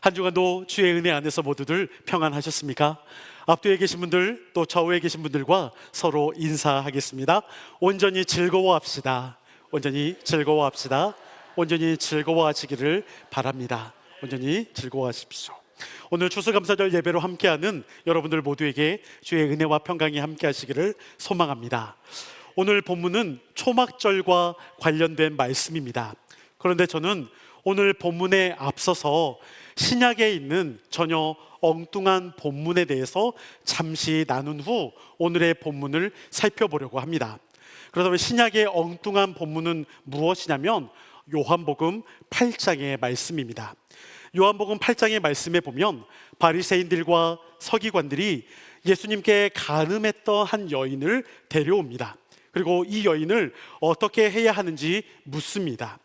한 주간도 주의 은혜 안에서 모두들 평안하셨습니까? 앞뒤에 계신 분들 또 좌우에 계신 분들과 서로 인사하겠습니다. 온전히 즐거워합시다. 온전히 즐거워합시다. 온전히 즐거워하시기를 바랍니다. 온전히 즐거워하십시오. 오늘 추수감사절 예배로 함께하는 여러분들 모두에게 주의 은혜와 평강이 함께하시기를 소망합니다. 오늘 본문은 초막절과 관련된 말씀입니다. 그런데 저는 오늘 본문에 앞서서 신약에 있는 전혀 엉뚱한 본문에 대해서 잠시 나눈 후 오늘의 본문을 살펴보려고 합니다. 그렇다면 신약의 엉뚱한 본문은 무엇이냐면 요한복음 8장의 말씀입니다. 요한복음 8장의 말씀에 보면 바리새인들과 서기관들이 예수님께 간음했던 한 여인을 데려옵니다. 그리고 이 여인을 어떻게 해야 하는지 묻습니다.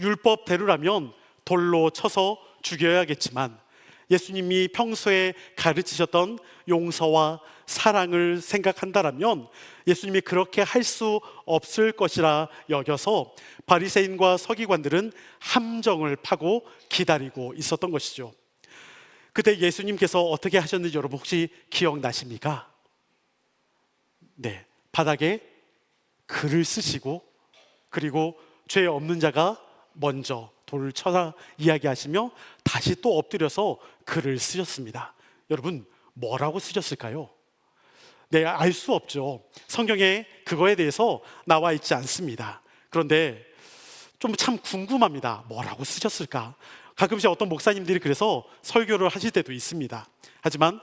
율법대로라면 돌로 쳐서 죽여야겠지만 예수님이 평소에 가르치셨던 용서와 사랑을 생각한다라면 예수님이 그렇게 할 수 없을 것이라 여겨서 바리새인과 서기관들은 함정을 파고 기다리고 있었던 것이죠. 그때 예수님께서 어떻게 하셨는지 여러분 혹시 기억나십니까? 네, 바닥에 글을 쓰시고 그리고 죄 없는 자가 먼저 돌을 쳐서 이야기하시며 다시 또 엎드려서 글을 쓰셨습니다. 여러분 뭐라고 쓰셨을까요? 네, 알 수 없죠. 성경에 그거에 대해서 나와 있지 않습니다. 그런데 좀 참 궁금합니다. 뭐라고 쓰셨을까? 가끔씩 어떤 목사님들이 그래서 설교를 하실 때도 있습니다. 하지만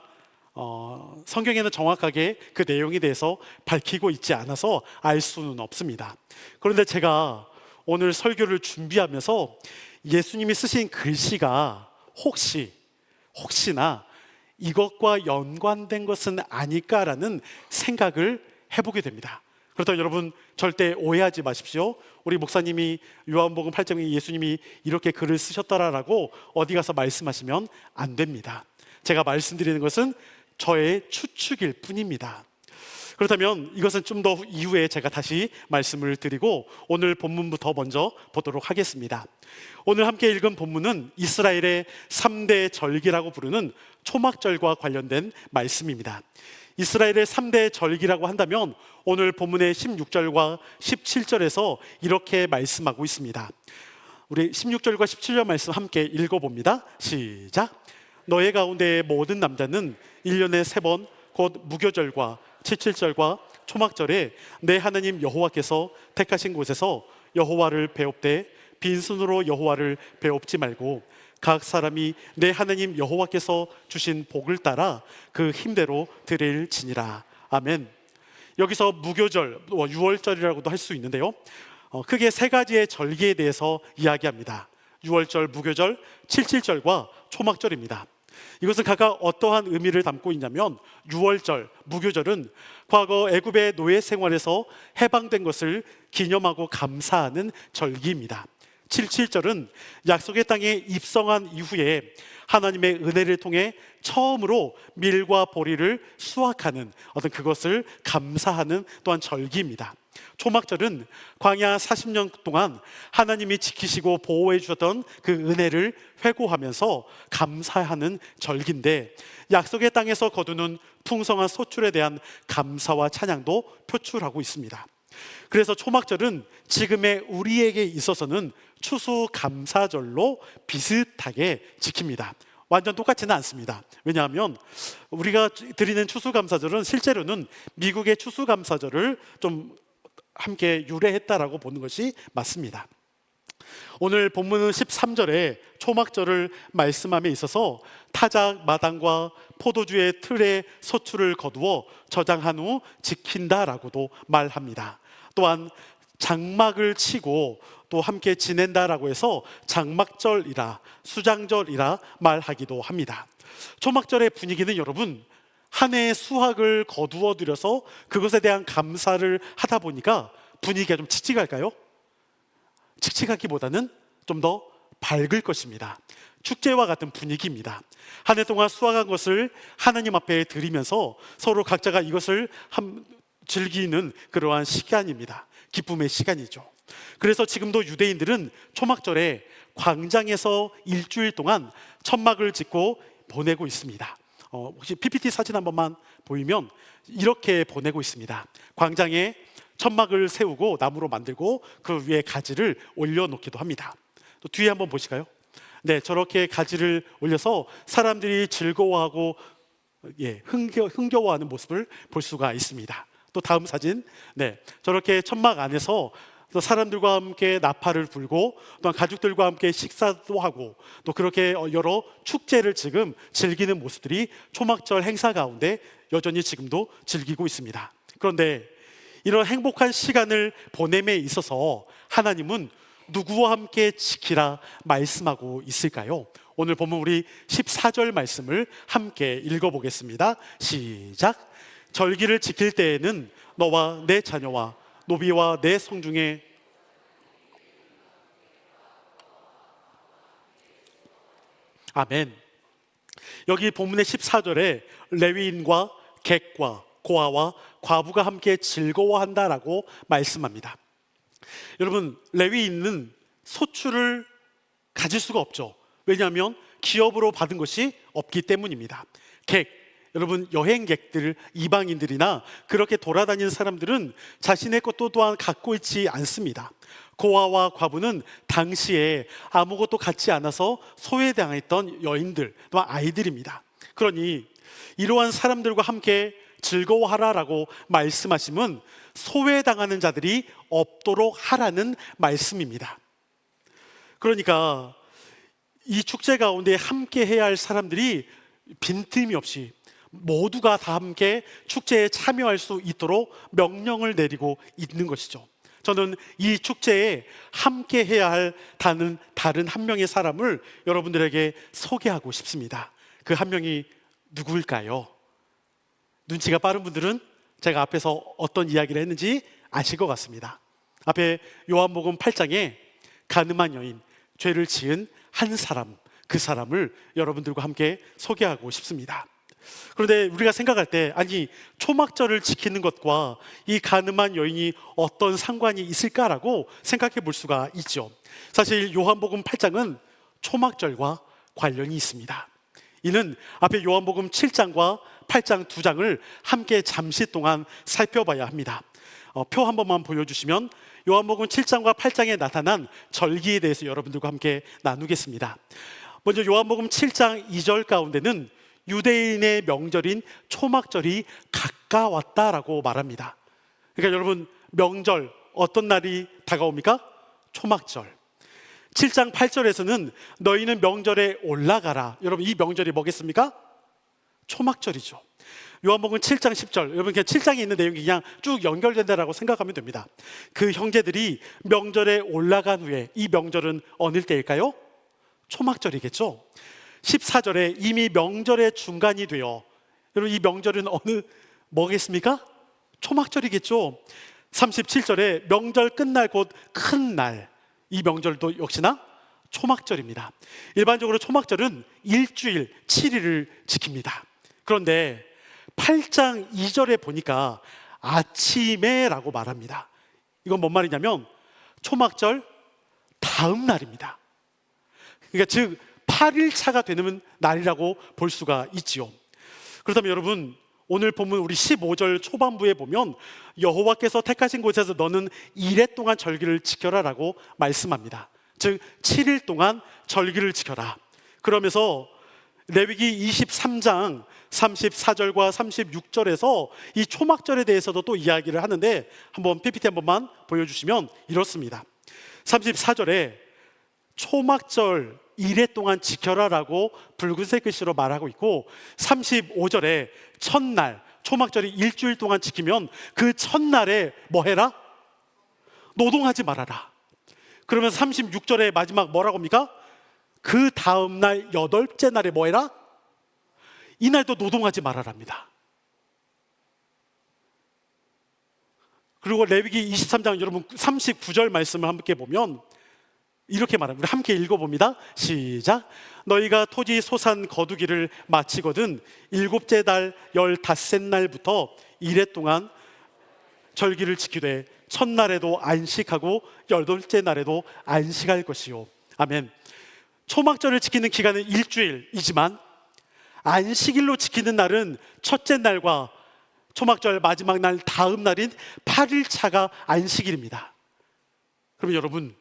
어, 성경에는 정확하게 그 내용에 대해서 밝히고 있지 않아서 알 수는 없습니다. 그런데 제가 오늘 설교를 준비하면서 예수님이 쓰신 글씨가 혹시 혹시나 이것과 연관된 것은 아닐까라는 생각을 해보게 됩니다. 그렇다면 여러분 절대 오해하지 마십시오. 우리 목사님이 요한복음 8장에 예수님이 이렇게 글을 쓰셨다라고 어디 가서 말씀하시면 안 됩니다. 제가 말씀드리는 것은 저의 추측일 뿐입니다. 그렇다면 이것은 좀 더 이후에 제가 다시 말씀을 드리고 오늘 본문부터 먼저 보도록 하겠습니다. 오늘 함께 읽은 본문은 이스라엘의 3대 절기라고 부르는 초막절과 관련된 말씀입니다. 이스라엘의 3대 절기라고 한다면 오늘 본문의 16절과 17절에서 이렇게 말씀하고 있습니다. 우리 16절과 17절 말씀 함께 읽어봅니다. 시작. 너의 가운데의 모든 남자는 1년에 세번 곧 무교절과 칠칠절과 초막절에 내 하나님 여호와께서 택하신 곳에서 여호와를 배웁되 빈손으로 여호와를 배웁지 말고 각 사람이 내 하나님 여호와께서 주신 복을 따라 그 힘대로 드릴지니라 아멘. 여기서 무교절, 뭐 유월절이라고도 할 수 있는데요. 어, 크게 세 가지의 절기에 대해서 이야기합니다. 유월절, 무교절, 칠칠절과 초막절입니다. 이것은 각각 어떠한 의미를 담고 있냐면 유월절, 무교절은 과거 애굽의 노예 생활에서 해방된 것을 기념하고 감사하는 절기입니다. 77절은 약속의 땅에 입성한 이후에 하나님의 은혜를 통해 처음으로 밀과 보리를 수확하는 어떤 그것을 감사하는 또한 절기입니다. 초막절은 광야 40년 동안 하나님이 지키시고 보호해 주셨던 그 은혜를 회고하면서 감사하는 절기인데 약속의 땅에서 거두는 풍성한 소출에 대한 감사와 찬양도 표출하고 있습니다. 그래서 초막절은 지금의 우리에게 있어서는 추수 감사절로 비슷하게 지킵니다. 완전 똑같지는 않습니다. 왜냐하면 우리가 드리는 추수감사절은 실제로는 미국의 추수감사절을 좀 함께 유래했다라고 보는 것이 맞습니다. 오늘 본문은 13절에 초막절을 말씀함에 있어서 타작 마당과 포도주의 틀에 서출을 거두어 저장한 후 지킨다라고도 말합니다. 또한 장막을 치고 또 함께 지낸다라고 해서 장막절이라 수장절이라 말하기도 합니다. 초막절의 분위기는 여러분 한 해의 수확을 거두어 들여서 그것에 대한 감사를 하다 보니까 분위기가 좀 칙칙할까요? 칙칙하기보다는 좀 더 밝을 것입니다. 축제와 같은 분위기입니다. 한 해 동안 수확한 것을 하나님 앞에 드리면서 서로 각자가 이것을 한, 즐기는 그러한 시간입니다. 기쁨의 시간이죠. 그래서 지금도 유대인들은 초막절에 광장에서 일주일 동안 천막을 짓고 보내고 있습니다. 어, 혹시 PPT 사진 한 번만 보이면 이렇게 보내고 있습니다. 광장에 천막을 세우고 나무로 만들고 그 위에 가지를 올려놓기도 합니다. 또 뒤에 한번 보실까요? 네, 저렇게 가지를 올려서 사람들이 즐거워하고 예, 흥겨, 흥겨워하는 모습을 볼 수가 있습니다. 또 다음 사진, 네, 저렇게 천막 안에서 또 사람들과 함께 나팔을 불고 또 가족들과 함께 식사도 하고 또 그렇게 여러 축제를 지금 즐기는 모습들이 초막절 행사 가운데 여전히 지금도 즐기고 있습니다. 그런데 이런 행복한 시간을 보냄에 있어서 하나님은 누구와 함께 지키라 말씀하고 있을까요? 오늘 보면 우리 14절 말씀을 함께 읽어보겠습니다. 시작. 절기를 지킬 때에는 너와 내 자녀와 노비와 내 성 중에 아멘. 여기 본문의 14절에 레위인과 객과 고아와 과부가 함께 즐거워한다라고 말씀합니다. 여러분, 레위인은 소출을 가질 수가 없죠. 왜냐하면 기업으로 받은 것이 없기 때문입니다. 객, 여러분 여행객들, 이방인들이나 그렇게 돌아다니는 사람들은 자신의 것도 또한 갖고 있지 않습니다. 고아와 과부는 당시에 아무것도 갖지 않아서 소외당했던 여인들, 또 아이들입니다. 그러니 이러한 사람들과 함께 즐거워하라라고 말씀하심은 소외당하는 자들이 없도록 하라는 말씀입니다. 그러니까 이 축제 가운데 함께 해야 할 사람들이 빈틈이 없이 모두가 다 함께 축제에 참여할 수 있도록 명령을 내리고 있는 것이죠. 저는 이 축제에 함께 해야 할 다른, 다른 한 명의 사람을 여러분들에게 소개하고 싶습니다. 그 한 명이 누구일까요? 눈치가 빠른 분들은 제가 앞에서 어떤 이야기를 했는지 아실 것 같습니다. 앞에 요한복음 8장에 가늠한 여인, 죄를 지은 한 사람, 그 사람을 여러분들과 함께 소개하고 싶습니다. 그런데 우리가 생각할 때 아니 초막절을 지키는 것과 이 가늠한 여인이 어떤 상관이 있을까라고 생각해 볼 수가 있죠. 사실 요한복음 8장은 초막절과 관련이 있습니다. 이는 앞에 요한복음 7장과 8장 두 장을 함께 잠시 동안 살펴봐야 합니다. 어, 표 한 번만 보여주시면 요한복음 7장과 8장에 나타난 절기에 대해서 여러분들과 함께 나누겠습니다. 먼저 요한복음 7장 2절 가운데는 유대인의 명절인 초막절이 가까웠다라고 말합니다. 그러니까 여러분 명절 어떤 날이 다가옵니까? 초막절. 7장 8절에서는 너희는 명절에 올라가라. 여러분 이 명절이 뭐겠습니까? 초막절이죠. 요한복음 7장 10절. 여러분 그냥 7장에 있는 내용이 그냥 쭉 연결된다라고 생각하면 됩니다. 그 형제들이 명절에 올라간 후에 이 명절은 어느 때일까요? 초막절이겠죠. 14절에 이미 명절의 중간이 되어 여러분 이 명절은 어느 뭐겠습니까? 초막절이겠죠. 37절에 명절 끝날 곧 큰 날. 이 명절도 역시나 초막절입니다. 일반적으로 초막절은 일주일 7일을 지킵니다. 그런데 8장 2절에 보니까 아침에라고 말합니다. 이건 뭔 말이냐면 초막절 다음 날입니다. 그러니까 즉 8일차가 되는 날이라고 볼 수가 있지요. 그렇다면 여러분 오늘 본문 우리 15절 초반부에 보면 여호와께서 택하신 곳에서 너는 이래 동안 절기를 지켜라라고 말씀합니다. 즉 7일 동안 절기를 지켜라. 그러면서 레위기 23장 34절과 36절에서 이 초막절에 대해서도 또 이야기를 하는데 한번 PPT 한 번만 보여주시면 이렇습니다. 34절에 초막절 이래 동안 지켜라라고 붉은색 글씨로 말하고 있고 35절에 첫날 초막절이 일주일 동안 지키면 그 첫날에 뭐 해라? 노동하지 말아라. 그러면 36절에 마지막 뭐라고 합니까? 그 다음 날 여덟째 날에 뭐 해라? 이날도 노동하지 말아랍니다. 그리고 레위기 23장 여러분 39절 말씀을 함께 보면 이렇게 말합니다. 함께 읽어봅니다. 시작. 너희가 토지 소산 거두기를 마치거든 일곱째 달 열닷새 날부터 이래 동안 절기를 지키되 첫날에도 안식하고 여덟째 날에도 안식할 것이요. 아멘. 초막절을 지키는 기간은 일주일이지만 안식일로 지키는 날은 첫째 날과 초막절 마지막 날 다음 날인 8일 차가 안식일입니다. 그러면 여러분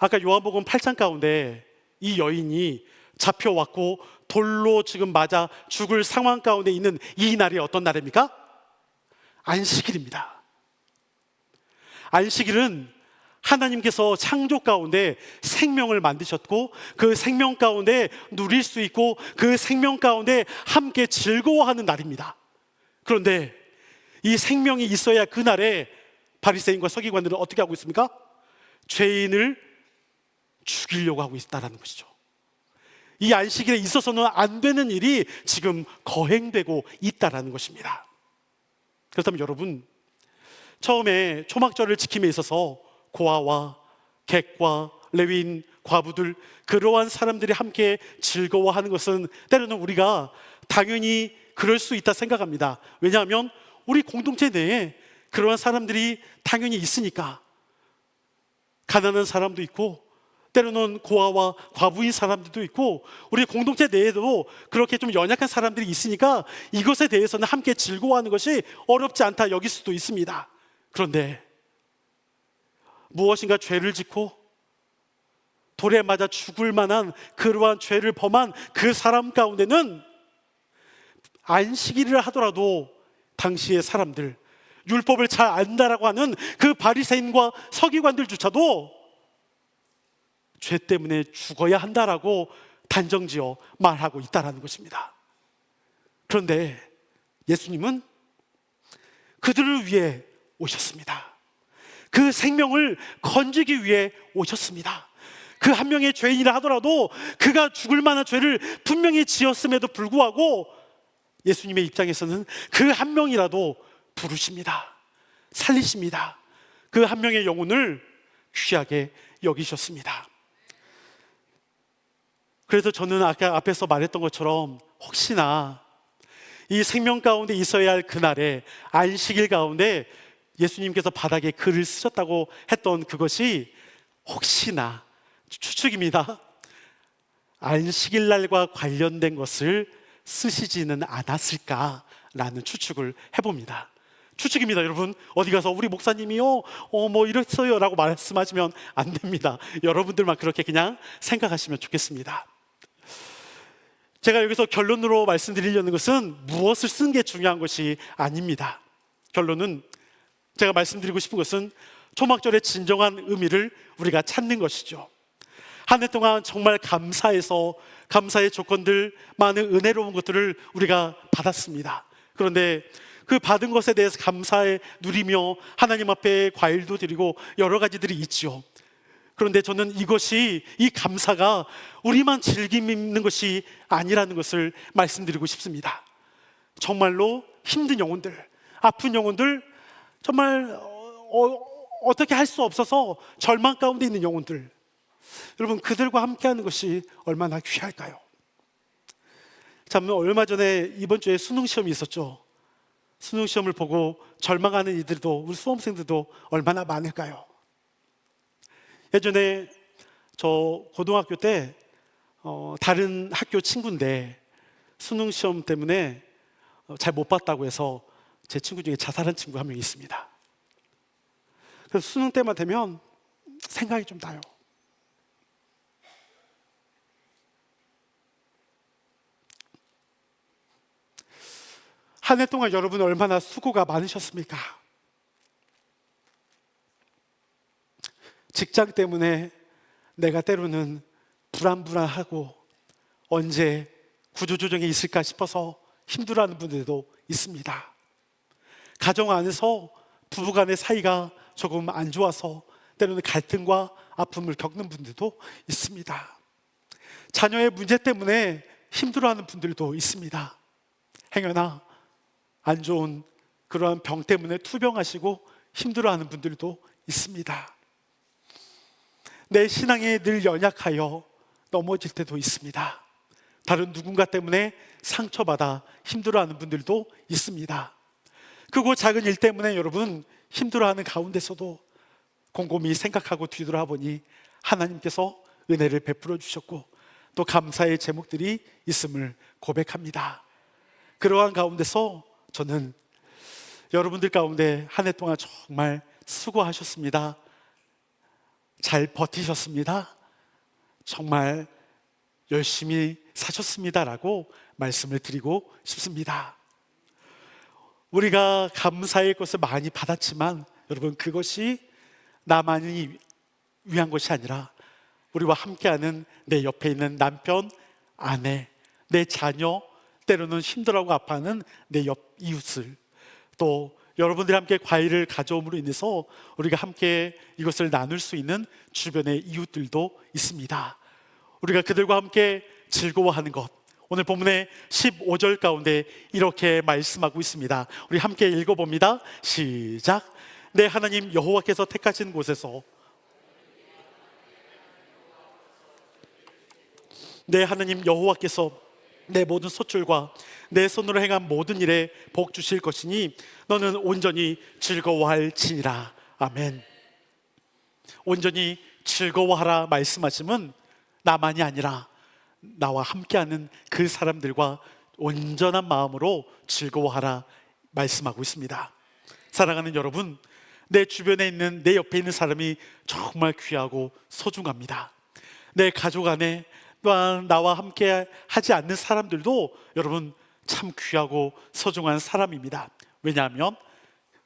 아까 요한복음 8장 가운데 이 여인이 잡혀왔고 돌로 지금 맞아 죽을 상황 가운데 있는 이 날이 어떤 날입니까? 안식일입니다. 안식일은 하나님께서 창조 가운데 생명을 만드셨고 그 생명 가운데 누릴 수 있고 그 생명 가운데 함께 즐거워하는 날입니다. 그런데 이 생명이 있어야 그 날에 바리새인과 서기관들은 어떻게 하고 있습니까? 죄인을 죽이려고 하고 있다라는 것이죠. 이 안식일에 있어서는 안 되는 일이 지금 거행되고 있다라는 것입니다. 그렇다면 여러분 처음에 초막절을 지킴에 있어서 고아와 객과 레위인 과부들 그러한 사람들이 함께 즐거워하는 것은 때로는 우리가 당연히 그럴 수 있다 생각합니다. 왜냐하면 우리 공동체 내에 그러한 사람들이 당연히 있으니까 가난한 사람도 있고 때로는 고아와 과부인 사람들도 있고 우리 공동체 내에도 그렇게 좀 연약한 사람들이 있으니까 이것에 대해서는 함께 즐거워하는 것이 어렵지 않다 여길 수도 있습니다. 그런데 무엇인가 죄를 짓고 돌에 맞아 죽을 만한 그러한 죄를 범한 그 사람 가운데는 안식일을 하더라도 당시의 사람들 율법을 잘 안다라고 하는 그 바리새인과 서기관들조차도 죄 때문에 죽어야 한다라고 단정지어 말하고 있다라는 것입니다. 그런데 예수님은 그들을 위해 오셨습니다. 그 생명을 건지기 위해 오셨습니다. 그 한 명의 죄인이라 하더라도 그가 죽을 만한 죄를 분명히 지었음에도 불구하고 예수님의 입장에서는 그 한 명이라도 부르십니다. 살리십니다. 그 한 명의 영혼을 귀하게 여기셨습니다. 그래서 저는 아까 앞에서 말했던 것처럼 혹시나 이 생명 가운데 있어야 할 그날에 안식일 가운데 예수님께서 바닥에 글을 쓰셨다고 했던 그것이 혹시나 추측입니다. 안식일 날과 관련된 것을 쓰시지는 않았을까라는 추측을 해봅니다. 추측입니다, 여러분. 어디 가서 우리 목사님이요, 어, 뭐 이랬어요 라고 말씀하시면 안 됩니다. 여러분들만 그렇게 그냥 생각하시면 좋겠습니다. 제가 여기서 결론으로 말씀드리려는 것은 무엇을 쓴 게 중요한 것이 아닙니다. 결론은 제가 말씀드리고 싶은 것은 초막절의 진정한 의미를 우리가 찾는 것이죠. 한 해 동안 정말 감사해서 감사의 조건들, 많은 은혜로운 것들을 우리가 받았습니다. 그런데 그 받은 것에 대해서 감사에 누리며 하나님 앞에 과일도 드리고 여러 가지들이 있지요. 그런데 저는 이것이 이 감사가 우리만 즐김 있는 것이 아니라는 것을 말씀드리고 싶습니다. 정말로 힘든 영혼들, 아픈 영혼들, 정말 어, 떻게 할 수 없어서 절망 가운데 있는 영혼들, 여러분 그들과 함께하는 것이 얼마나 귀할까요? 참 얼마 전에 이번 주에 수능 시험이 있었죠. 수능 시험을 보고 절망하는 이들도 우리 수험생들도 얼마나 많을까요? 예전에 저 고등학교 때 어, 다른 학교 친구인데 수능 시험 때문에 어, 잘못 봤다고 해서 제 친구 중에 자살한 친구 한 명 있습니다. 그래서 수능 때만 되면 생각이 좀 나요. 한 해 동안 여러분 얼마나 수고가 많으셨습니까? 직장 때문에 내가 때로는 불안불안하고 언제 구조조정이 있을까 싶어서 힘들어하는 분들도 있습니다. 가정 안에서 부부 간의 사이가 조금 안 좋아서 때로는 갈등과 아픔을 겪는 분들도 있습니다. 자녀의 문제 때문에 힘들어하는 분들도 있습니다. 행여나 안 좋은 그러한 병 때문에 투병하시고 힘들어하는 분들도 있습니다. 내 신앙이 늘 연약하여 넘어질 때도 있습니다. 다른 누군가 때문에 상처받아 힘들어하는 분들도 있습니다. 크고 작은 일 때문에 여러분 힘들어하는 가운데서도 곰곰이 생각하고 뒤돌아보니 하나님께서 은혜를 베풀어 주셨고 또 감사의 제목들이 있음을 고백합니다. 그러한 가운데서 저는 여러분들 가운데 한 해 동안 정말 수고하셨습니다. 잘 버티셨습니다. 정말 열심히 사셨습니다라고 말씀을 드리고 싶습니다. 우리가 감사의 것을 많이 받았지만 여러분 그것이 나만이 위한 것이 아니라 우리와 함께하는 내 옆에 있는 남편, 아내, 내 자녀, 때로는 힘들어하고 아파하는 내 옆 이웃을 또 여러분들이 함께 과일을 가져옴으로 인해서 우리가 함께 이것을 나눌 수 있는 주변의 이웃들도 있습니다. 우리가 그들과 함께 즐거워하는 것. 오늘 본문의 15절 가운데 이렇게 말씀하고 있습니다. 우리 함께 읽어봅니다. 시작. 내 하나님 여호와께서 택하신 곳에서 내 하나님 여호와께서 내 모든 소출과 내 손으로 행한 모든 일에 복 주실 것이니 너는 온전히 즐거워할지니라. 아멘. 온전히 즐거워하라 말씀하심은 나만이 아니라 나와 함께하는 그 사람들과 온전한 마음으로 즐거워하라 말씀하고 있습니다. 사랑하는 여러분, 내 주변에 있는 내 옆에 있는 사람이 정말 귀하고 소중합니다. 내 가족 안에 또한 나와 함께 하지 않는 사람들도 여러분 참 귀하고 소중한 사람입니다. 왜냐하면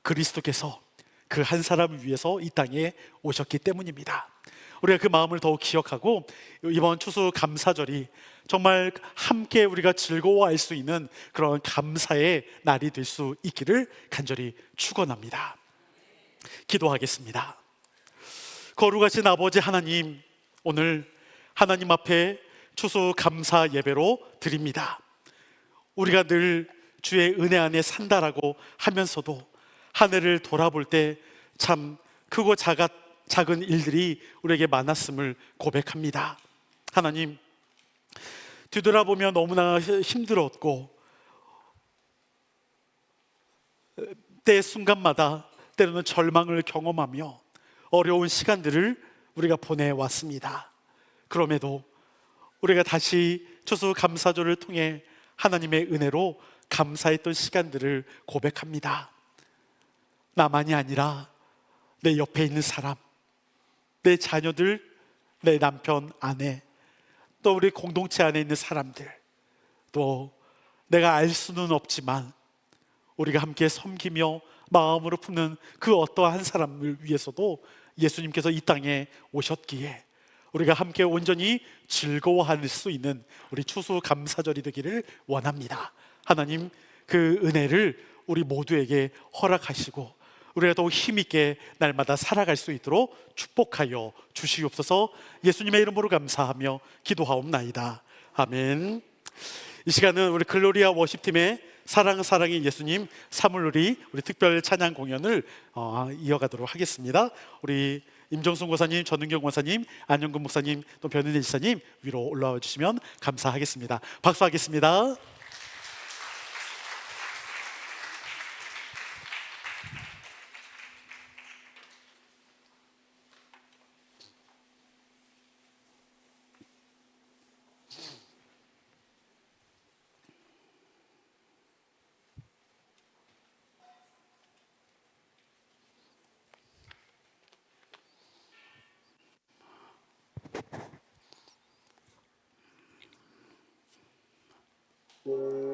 그리스도께서 그 한 사람을 위해서 이 땅에 오셨기 때문입니다. 우리가 그 마음을 더욱 기억하고 이번 추수 감사절이 정말 함께 우리가 즐거워할 수 있는 그런 감사의 날이 될 수 있기를 간절히 축원합니다. 기도하겠습니다. 거룩하신 아버지 하나님, 오늘 하나님 앞에 추수 감사 예배로 드립니다. 우리가 늘 주의 은혜 안에 산다라고 하면서도 하늘을 돌아볼 때 참 크고 작아, 작은 일들이 우리에게 많았음을 고백합니다. 하나님, 뒤돌아보면 너무나 힘들었고, 때 순간마다 때로는 절망을 경험하며 어려운 시간들을 우리가 보내왔습니다. 그럼에도 우리가 다시 추수 감사절을 통해 하나님의 은혜로 감사했던 시간들을 고백합니다. 나만이 아니라 내 옆에 있는 사람, 내 자녀들, 내 남편, 아내, 또 우리 공동체 안에 있는 사람들, 또 내가 알 수는 없지만 우리가 함께 섬기며 마음으로 품는 그 어떠한 사람을 위해서도 예수님께서 이 땅에 오셨기에 우리가 함께 온전히 즐거워할 수 있는 우리 추수 감사절이 되기를 원합니다. 하나님 그 은혜를 우리 모두에게 허락하시고 우리가 더욱 힘있게 날마다 살아갈 수 있도록 축복하여 주시옵소서 예수님의 이름으로 감사하며 기도하옵나이다. 아멘. 이 시간은 우리 글로리아 워십팀의 사랑 사랑의 예수님 사물놀이 우리 특별 찬양 공연을 어, 이어가도록 하겠습니다. 우리 임정순 고사님, 전은경 고사님, 안영근 목사님, 또 변은혜 지사님 위로 올라와 주시면 감사하겠습니다. 박수하겠습니다. Four.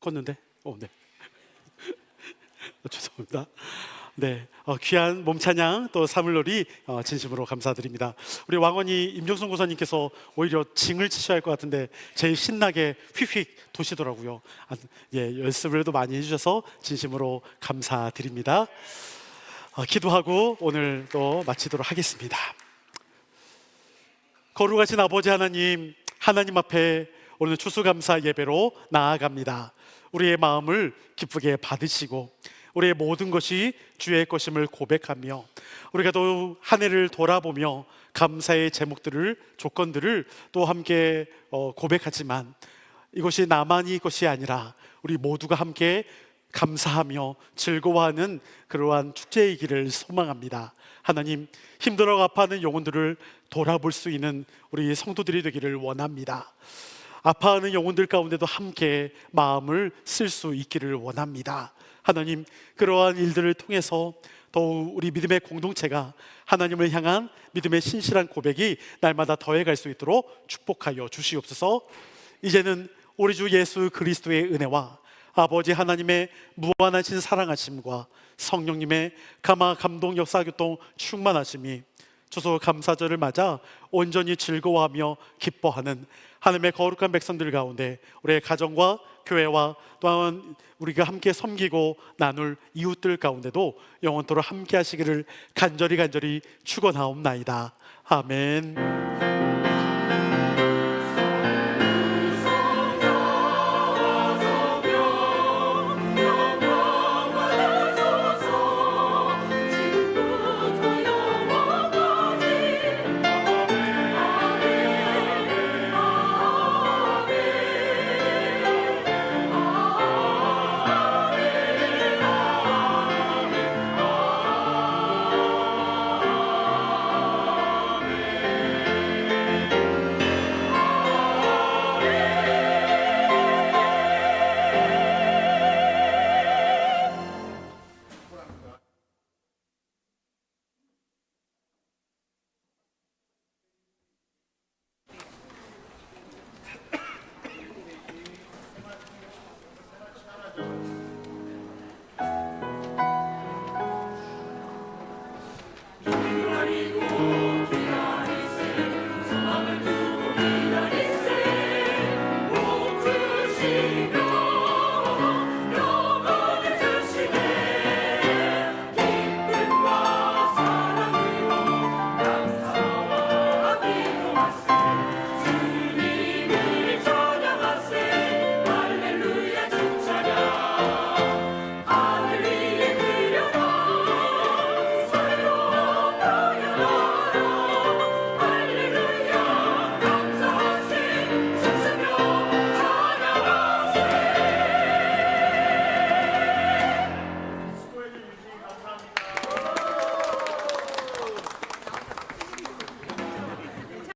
껐는데? 어, 네. 어, 죄송합니다. 네, 어, 귀한 몸찬양 또 사물놀이 어, 진심으로 감사드립니다. 우리 왕원이 임종순 고사님께서 오히려 징을 치셔야 할 것 같은데 제일 신나게 휙휙 도시더라고요. 아, 예, 연습을 도 많이 해주셔서 진심으로 감사드립니다. 어, 기도하고 오늘 또 마치도록 하겠습니다. 거룩하신 아버지 하나님, 하나님 앞에 오늘 추수감사 예배로 나아갑니다. 우리의 마음을 기쁘게 받으시고 우리의 모든 것이 주의 것임을 고백하며 우리가 또 한 해를 돌아보며 감사의 제목들을 조건들을 또 함께 어, 고백하지만 이것이 나만이 것이 아니라 우리 모두가 함께 감사하며 즐거워하는 그러한 축제이기를 소망합니다. 하나님 힘들어 아파하는 영혼들을 돌아볼 수 있는 우리 성도들이 되기를 원합니다. 아파하는 영혼들 가운데도 함께 마음을 쓸 수 있기를 원합니다. 하나님 그러한 일들을 통해서 더욱 우리 믿음의 공동체가 하나님을 향한 믿음의 신실한 고백이 날마다 더해갈 수 있도록 축복하여 주시옵소서. 이제는 우리 주 예수 그리스도의 은혜와 아버지 하나님의 무한하신 사랑하심과 성령님의 감화 감동 역사 교통 충만하심이 주소 감사절을 맞아 온전히 즐거워하며 기뻐하는 하나님의 거룩한 백성들 가운데 우리의 가정과 교회와 또한 우리가 함께 섬기고 나눌 이웃들 가운데도 영원토록 함께 하시기를 간절히 간절히 축원하옵나이다. 아멘.